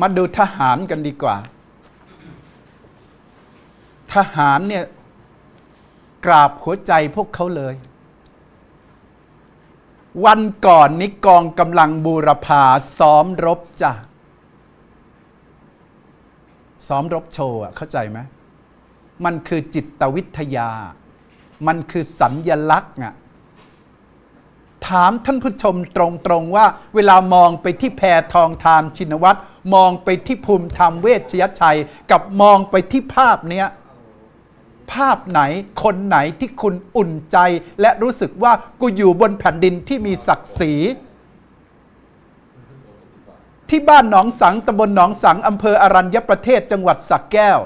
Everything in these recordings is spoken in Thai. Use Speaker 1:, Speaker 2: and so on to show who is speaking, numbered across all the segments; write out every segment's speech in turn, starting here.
Speaker 1: มาดูทหารกันดีกว่า ทหารเนี่ยกราบหัวใจพวกเขาเลย วันก่อนนี้กองกำลังบูรพาซ้อมรบจ้ะ ซ้อมรบโชว์อะเข้าใจไหมมันคือจิตวิทยา มันคือสัญญลักษณ์อะ ถามท่านผู้ชมตรงๆว่า เวลามองไปที่แพรทองทานชินวัตรมองไปที่ภูมิธรรมเวชยชัย กับมองไปที่ภาพเนี้ยภาพไหนคนไหนที่คุณอุ่นใจ และรู้สึกว่ากูอยู่บนแผ่นดินที่มีศักดิ์ศรีที่บ้านหนองสังตำบลหนองสังอำเภออรัญญประเทศจังหวัดสักแก้ว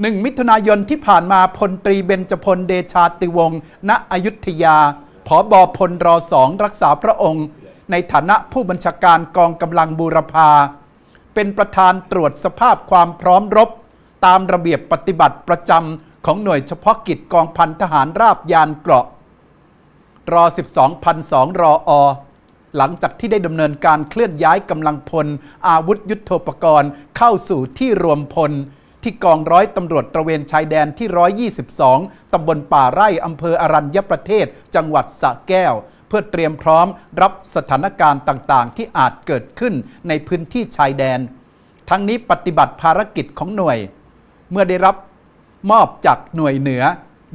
Speaker 1: หนึ่งมิถุนายนที่ผ่านมาพลตรีเบญจพลเดชาติวงศ์ณอยุธยา ผอบอพลรอสองรักษาพระองค์ ในฐานะผู้บัญชาการกองกำลังบูรพา เป็นประธานตรวจสภาพความพร้อมรบ ตามระเบียบปฏิบัติประจำของหน่วยเฉพาะกิจกองพันทหารราบยานเกราะรอ12,002รออหลังจากที่ได้ดำเนินการเคลื่อนย้ายกำลังพล อาวุธยุโทโธปกรณ์ เข้าสู่ที่รวมพล ที่กองร้อยตำรวจตระเวนชายแดนที่ 122ตำบลป่าไร่อำเภออรัญญประเทศ จังหวัดสระแก้ว เพื่อเตรียมพร้อมรับสถานการณ์ต่างๆ ที่อาจเกิดขึ้นในพื้นที่ชายแดน ทั้งนี้ปฏิบัติภารกิจของหน่วย เมื่อได้รับมอบจากหน่วยเหนือ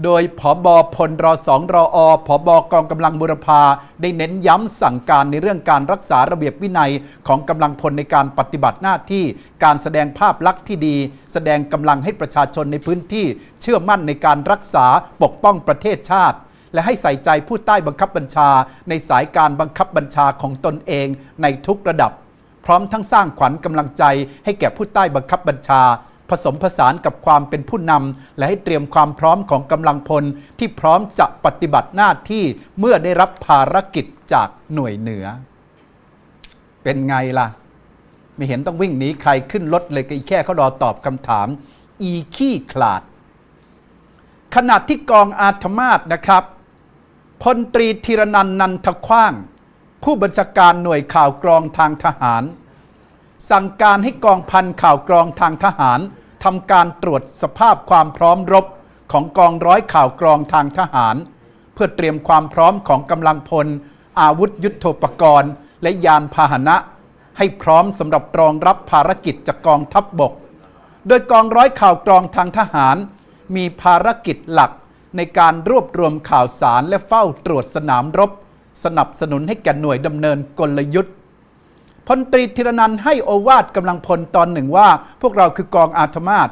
Speaker 1: โดยผอบอพลรอสองรออผอบอกองกำลังบุรพาได้เน้นย้ำสั่งการในเรื่องการรักษาระเบียบวินัยของกำลังพลในการปฏิบัติหน้าที่ การแสดงภาพลักษณ์ที่ดี แสดงกำลังให้ประชาชนในพื้นที่ เชื่อมั่นในการรักษาปกป้องประเทศชาติ และให้ใส่ใจผู้ใต้บังคับบัญชา ในสายการบังคับบัญชาของตนเองในทุกระดับ พร้อมทั้งสร้างขวัญกำลังใจให้แก่ผู้ใต้บังคับบัญชา ผสมผสานกับความเป็นผู้นำและให้เตรียมความพร้อมของกำลังพลที่พร้อมจะปฏิบัติหน้าที่เมื่อได้รับภารกิจจากหน่วยเหนือ เป็นไงล่ะ ไม่เห็นต้องวิ่งหนีใครขึ้นรถเลยก็อีแค่เขารอตอบคำถาม อีขี้ขลาด ขณะที่กองอาธมาศนะครับพลตรีธีรนันท์นันทคว้าง ผู้บัญชาการหน่วยข่าวกรองทางทหาร สั่งการให้กองพันข่าวกรองทางทหารทำการตรวจสภาพความพร้อมรบของกองร้อยข่าวกรองทางทหาร เพื่อเตรียมความพร้อมของกำลังพล อาวุธยุโทโธปกรณ์ และยานพาหนะ ให้พร้อมสำหรับรองรับภารกิจจากกองทัพบบก โดยกองร้อยข่าวกรองทางทหาร มีภารกิจหลักในการรวบรวมข่าวสารและเฝ้าตรวจสนามรบ สนับสนุนให้แก่หน่วยดำเนินกลยุทธ์ พลตรีธีรนันให้โอวาทกำลังพลตอนหนึ่งว่า พวกเราคือกองอาธมาต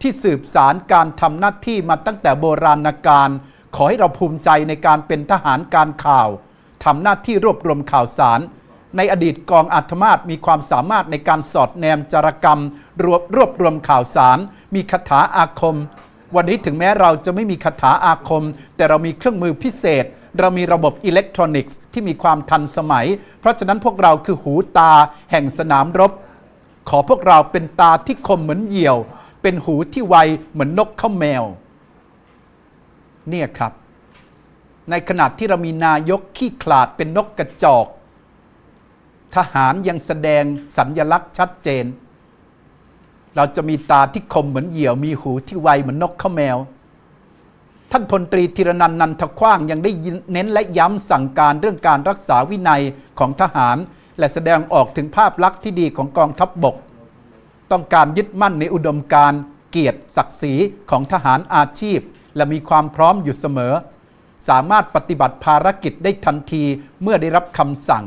Speaker 1: ที่สืบสารการทำหน้าที่มาตั้งแต่โบราณกาลขอให้เราภูมิใจในการเป็นทหารการข่าวทำหน้าที่รวบรวมข่าวสาร ในอดีตกองอาธมาตมีความสามารถในการสอดแนมจารกรรม รวบรวบรวมข่าวสาร มีคาถาอาคม วันนี้ถึงแม้เราจะไม่มีคาถาอาคม แต่เรามีเครื่องมือพิเศษ เรามีระบบอิเล็กทรอนิกส์ที่มีความทันสมัย เพราะฉะนั้นพวกเราคือหูตาแห่งสนามรบ ขอพวกเราเป็นตาที่คมเหมือนเหยี่ยว เป็นหูที่ไวเหมือนนกข้าแมว เนี่ยครับ ในขณะที่เรามีนายกขี้ขลาดเป็นนกกระจอก ทหารยังแสดงสัญญลักษณ์ชัดเจน เราจะมีตาที่คมเหมือนเหยี่ยวมีหูที่ไวเหมือนนกข้าแมว ท่านพลตรีธีรนันท์นันทคว้างยังได้เน้นและย้ำสั่งการเรื่องการรักษาวินัยของทหาร และแสดงออกถึงภาพลักษณ์ที่ดีของกองทัพบบก ต้องการยึดมั่นในอุดมการเกียรติศักดิ์ศรีของทหารอาชีพ และมีความพร้อมอยู่เสมอ สามารถปฏิบัติภารกิจได้ทันทีเมื่อได้รับคำสั่ง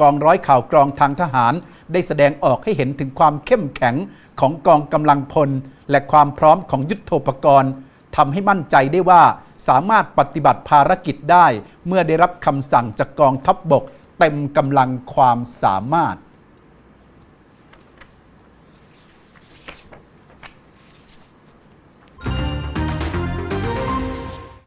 Speaker 1: กองร้อยข่าวกรองทางทหาร ได้แสดงออกให้เห็นถึงความเข้มแข็งของกองกำลังพล และความพร้อมของยุทโภปกรณ์ทำให้มั่นใจได้ว่าสามารถปฏิบัติภารกิจได้ เมื่อได้รับคำสั่งจากกองทัพบบกเต็มกำลังความสามารถ